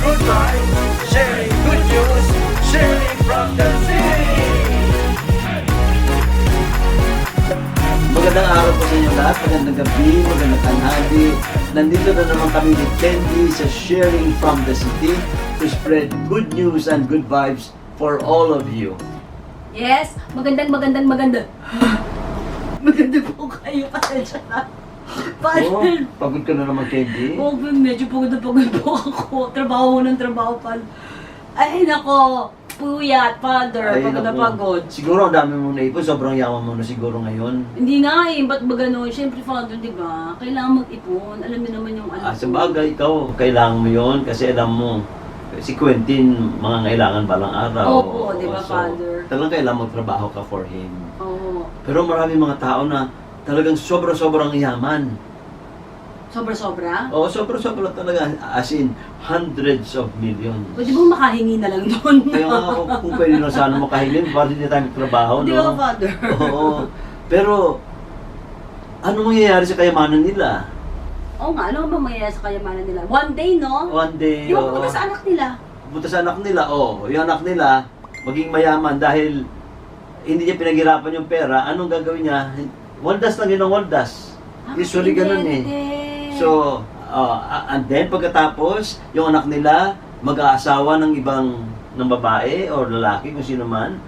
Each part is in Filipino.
good goodbye. Sharing good news, sharing from the city. Magandang araw po sa inyo lahat, magandang gabi, magandang tanghali. Nandito na naman kami ni Candy sa Sharing from the City to spread good news and good vibes for all of you. Yes, magandang magandang maganda. maganda po kayo para dyan na. Oh, Father, pagod ka na naman, Candy. oh, medyo pagod na pagod po ako. Trabaho ng trabaho pa. Ay, nako. Puyat, father. Ay, pagod na pagod. Siguro ang dami mong naipon. Sobrang yaman mo na siguro ngayon. Hindi nga eh, ba't ba ganun? Siyempre, father, di ba? Kailangan mag-ipon. Alam niyo naman yung ano. Ah, sa bagay, ikaw, kailangan mo yon kasi alam mo, si Quentin, mga ngailangan balang araw. Opo, di ba, So, Father? Talagang kailangan magtrabaho ka for him. Oo. Pero marami mga tao na talagang sobra-sobrang yaman. Sobra-sobra? Oo, sobra-sobra talaga. As in, hundreds of millions. Pwede mo makahingi na lang doon. Kaya nga kung, kung pwede na sana makahilin, para hindi tayo magtrabaho, Di ba, no? father? Oo. Pero, ano mangyayari sa kayamanan nila? Oo nga, ano ba mangyayari sa kayamanan nila? One day, no? One day, Di ba oo. sa anak nila? Punta sa anak nila, oh, yung anak nila, maging mayaman dahil hindi niya pinaghirapan yung pera, anong gagawin niya? Waldas lang yun ang waldas. Usually ganun eh. So, uh, and then pagkatapos, yung anak nila, mag-aasawa ng ibang ng babae o lalaki, kung sino man.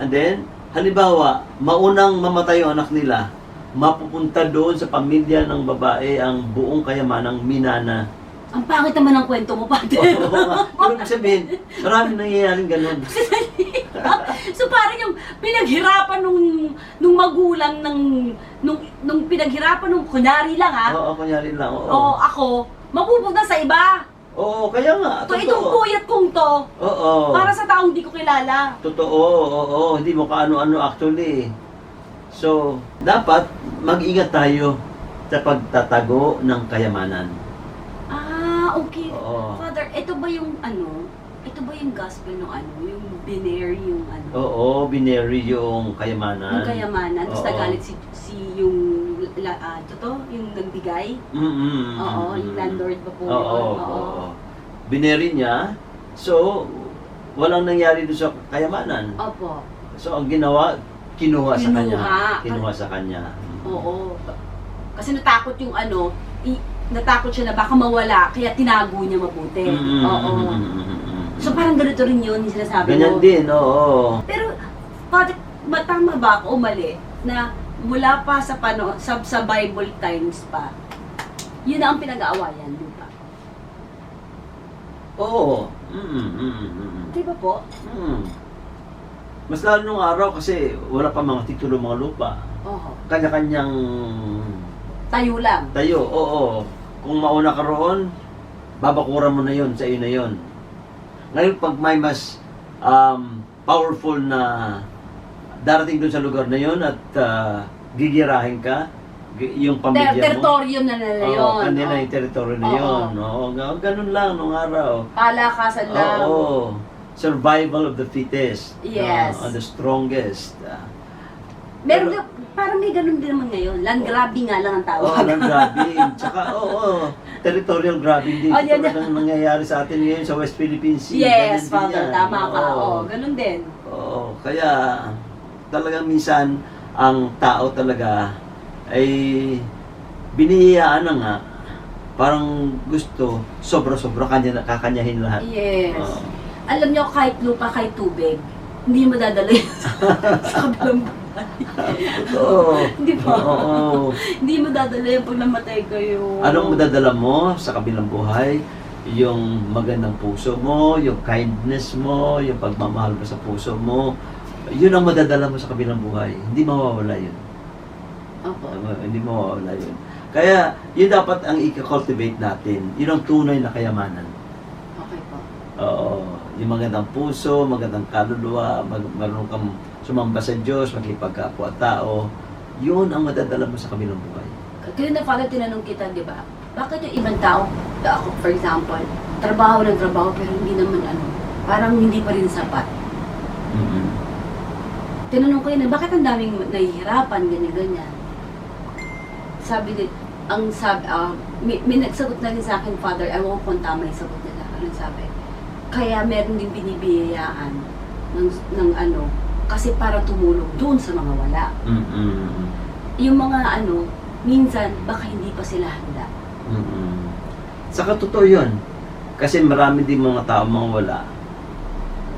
And then, halimbawa, maunang mamatay yung anak nila, mapupunta doon sa pamilya ng babae ang buong kayamanang minana. Ang pangit naman ng kwento mo, Father. Oo nga. Pero ibig sabihin, marami nangyayaring ganun. so parang yung pinaghirapan nung nung magulang ng nung nung pinaghirapan nung kunyari lang ha. Oo, kunyari lang. Oo. O ako, mapupunta sa iba. Oo, kaya nga. To itong Totoo. puyat kong to Oo. para sa taong di ko kilala. Totoo, oo, hindi mo kaano-ano actually. So, dapat mag-ingat tayo sa pagtatago ng kayamanan. Ah, okay. Oo. Father, ito ba yung ano? Ito ba yung gospel ng ano? Yung binary yung ano? Oo, binary yung kayamanan. Yung kayamanan. Tapos Oo. nagalit si, si yung la, ah, ito to, yung nagbigay. Mm-mm. Oo, yung landlord ba po Oo, yun? oo, oo. Binary niya. So, walang nangyari doon sa kayamanan. Opo. So, ang ginawa, kinuha, sa kanya. Kinuha. Sa kanya. Oo. Kasi natakot yung ano, i- natakot siya na baka mawala, kaya tinago niya mabuti. Mm-mm. Oo. So parang ganito rin yun yung sinasabi Ganyan mo. din, oo. Pero, pati, matama ba ako o mali na mula pa sa pano, sa, sa Bible times pa, yun na ang pinag-aawayan, di ba? Oo. Mm, mm, mm, Di ba po? mm. Mas lalo nung araw kasi wala pa mga titulo mga lupa. Oo. Kanya-kanyang Tayo lang. tayo, oo. Kung mauna ka roon, babakuran mo na yon sa iyo na yon. Ngayon pag may mas um, powerful na darating doon sa lugar na yon at uh, gigirahin ka, yung Ter- pamilya mo. teritoryo na nila yun. Oo, kanila Oo. yung teritoryo na yun. Oo, ga- ganun lang nung araw. Palakasan lang. Oo. Survival of the fittest. Yes. Uh, the strongest. Uh, Meron Pero- parang may ganun din naman ngayon. Land grabbing nga lang ang tawag. land grabbing. Tsaka, oo, territorial grabbing din. Oh, yan Ito ang nangyayari sa atin ngayon sa West Philippine Sea. yes, Father, yan. tama ka. Oo. Oo, ganun din. Oo, kaya talagang minsan ang tao talaga ay binihiyaan na nga parang gusto sobra-sobra kanya kakanyahin lahat. Yes. Oo. Alam nyo, kahit lupa, kahit tubig, hindi mo dadala sa kabilang. Totoo. Di ba? Oo. Hindi mo dadala yun pag namatay kayo. Anong madadala mo sa kabilang buhay? Yung magandang puso mo, yung kindness mo, yung pagmamahal mo sa puso mo. Yun ang madadala mo sa kabilang buhay. Hindi mawawala yun. Opo. Hindi mawawala yun. Kaya, yun dapat ang i-cultivate natin. Yun ang tunay na kayamanan. Okay po. Oo. Yung magandang puso, magandang kaluluwa, mag marunong kang sumamba sa Diyos, makipagkapwa-tao. Yun ang madadala mo sa kabilang buhay. Kaya na Father, tinanong kita, di ba? Bakit yung ibang tao, ako for example, trabaho ng trabaho pero hindi naman ano, parang hindi pa rin sapat. mm Tinanong ko yun, bakit ang daming nahihirapan, ganyan-ganyan? Sabi din, ang sabi, ah, may, may nagsagot na rin sa akin, Father, ewan ko kung tama yung sagot nila. Ano sabi? Kaya meron din binibiyayaan ng, ng ano, kasi para tumulong doon sa mga wala. mm yung mga ano, minsan baka hindi pa sila handa. mm Saka totoo yun. Kasi marami din mga tao mga wala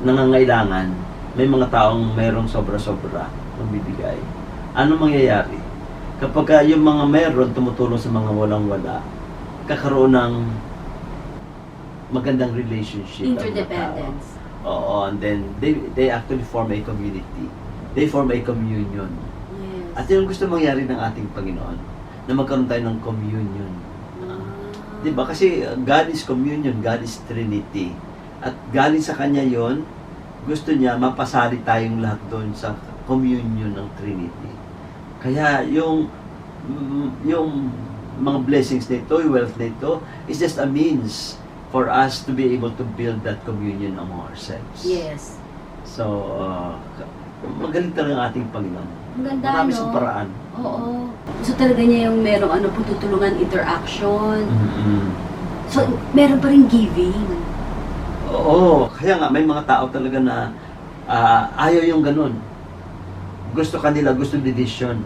nangangailangan. May mga taong mayroong sobra-sobra magbibigay. Ano mangyayari? Kapag ka yung mga meron tumutulong sa mga walang-wala, kakaroon ng magandang relationship. Interdependence. Oo, and then they they actually form a community. They form a communion. Yes. At yun gusto mangyari ng ating Panginoon, na magkaroon tayo ng communion. Ah. Di ba? Kasi uh, God is communion, God is Trinity. At galing sa Kanya yon gusto niya mapasali tayong lahat doon sa communion ng Trinity. Kaya yung mm, yung mga blessings nito, yung wealth nito, is just a means for us to be able to build that communion among ourselves. Yes. So, uh, magaling talaga ating Panginoon. Ang ganda, Marami no? sa paraan. Oo. So talaga niya yung merong ano, pagtutulungan, interaction. Mm-mm. So, meron pa rin giving. Oo, kaya nga may mga tao talaga na ah, ayaw yung ganun. Gusto kanila, gusto division.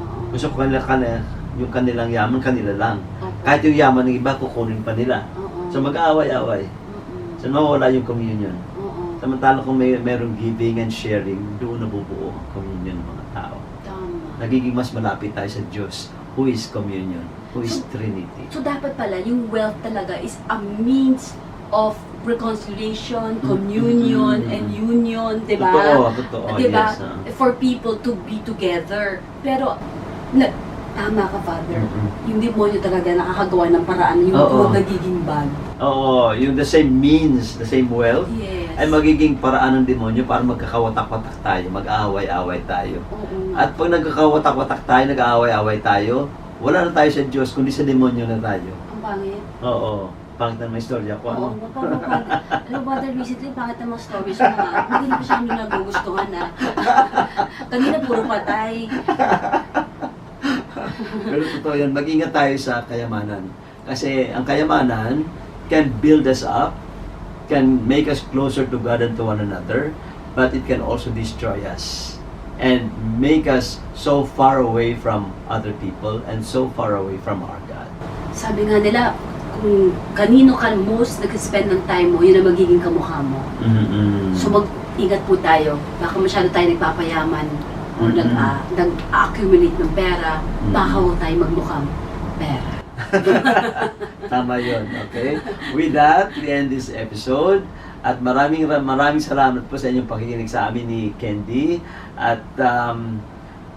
Oo. Gusto kanila, kanila yung kanilang yaman, kanila lang. Opo. Kahit yung yaman ng iba, kukunin pa nila. Oo. So mag-aaway-away. Oo. So mawawala yung communion. Oo. Samantala kung may merong giving and sharing, doon nabubuo ang communion ng mga tao. Tama. Nagiging mas malapit tayo sa Diyos, who is communion, who is So- Trinity. So dapat pala yung wealth talaga is a means of reconciliation, communion, Mm-mm. and union, di ba? Totoo, totoo. Di ba? Yes. ah. For people to be together. Pero, na, tama ka, Father. Mm-mm. Yung demonyo talaga nakakagawa ng paraan yung Oo. mga nagiging bad. Oo, yung the same means, the same wealth, Yes. ay magiging paraan ng demonyo para magkakawatak-watak tayo, mag-aaway-away tayo. Oo. At pag nagkakawatak-watak tayo, nag-aaway-away tayo, wala na tayo sa Diyos, kundi sa demonyo na tayo. Ang pangit. Oo, pangit na may istorya ko. Oo, Ano? parang Father, alam mo, Father, recently, pangit na mga stories mo nga. Hindi na siya nung nagugustuhan na. Kanina puro patay. Pero totoo yan, mag-ingat tayo sa kayamanan. Kasi ang kayamanan can build us up, can make us closer to God and to one another, but it can also destroy us and make us so far away from other people and so far away from our God. Sabi nga nila, kung kanino ka most nag-spend ng time mo, yun ang magiging kamukha mo. Mm-mm. So mag-ingat po tayo. Baka masyado tayo nagpapayaman o Mhm. nag, ah, nag-accumulate ng pera, baka huwag tayo magmukhang pera. Tama yun, okay? With that, we end this episode. At maraming maraming salamat po sa inyong pakikinig sa amin ni Candy. At um,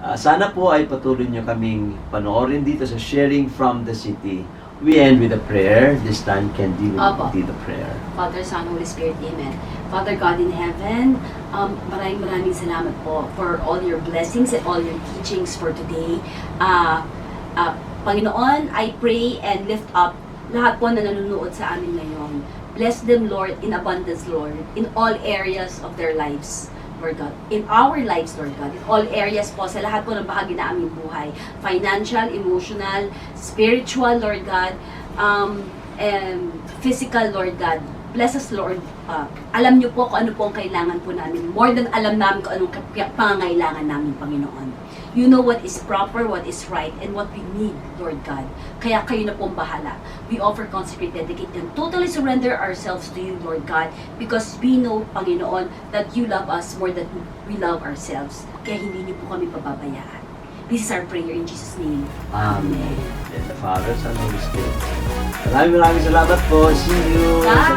ah, sana po ay patuloy nyo kaming panoorin dito sa Sharing from the City. We end with a prayer. This time, Candy will Opo. lead the prayer. Father, Son, Holy Spirit, Amen. Father God in heaven, um, maraming maraming salamat po for all your blessings and all your teachings for today. Uh, uh, Panginoon, I pray and lift up lahat po na nanonood sa amin ngayon. Bless them, Lord, in abundance, Lord, in all areas of their lives. Lord God, in our lives, Lord God, in all areas po, sa lahat po ng bahagi na aming buhay, financial, emotional, spiritual, Lord God, um, and physical, Lord God. Bless us, Lord. Uh, alam niyo po kung ano po ang kailangan po namin. More than alam namin kung anong pangangailangan namin, Panginoon. You know what is proper, what is right, and what we need, Lord God. Kaya kayo na pong bahala. We offer, consecrate, dedicate, and totally surrender ourselves to you, Lord God, because we know, Panginoon, that you love us more than we love ourselves. Kaya hindi niyo po kami pababayaan. This is our prayer in Jesus' name. Amen. And the Father, Son, Holy Spirit. Maraming maraming salamat po. See you Bye.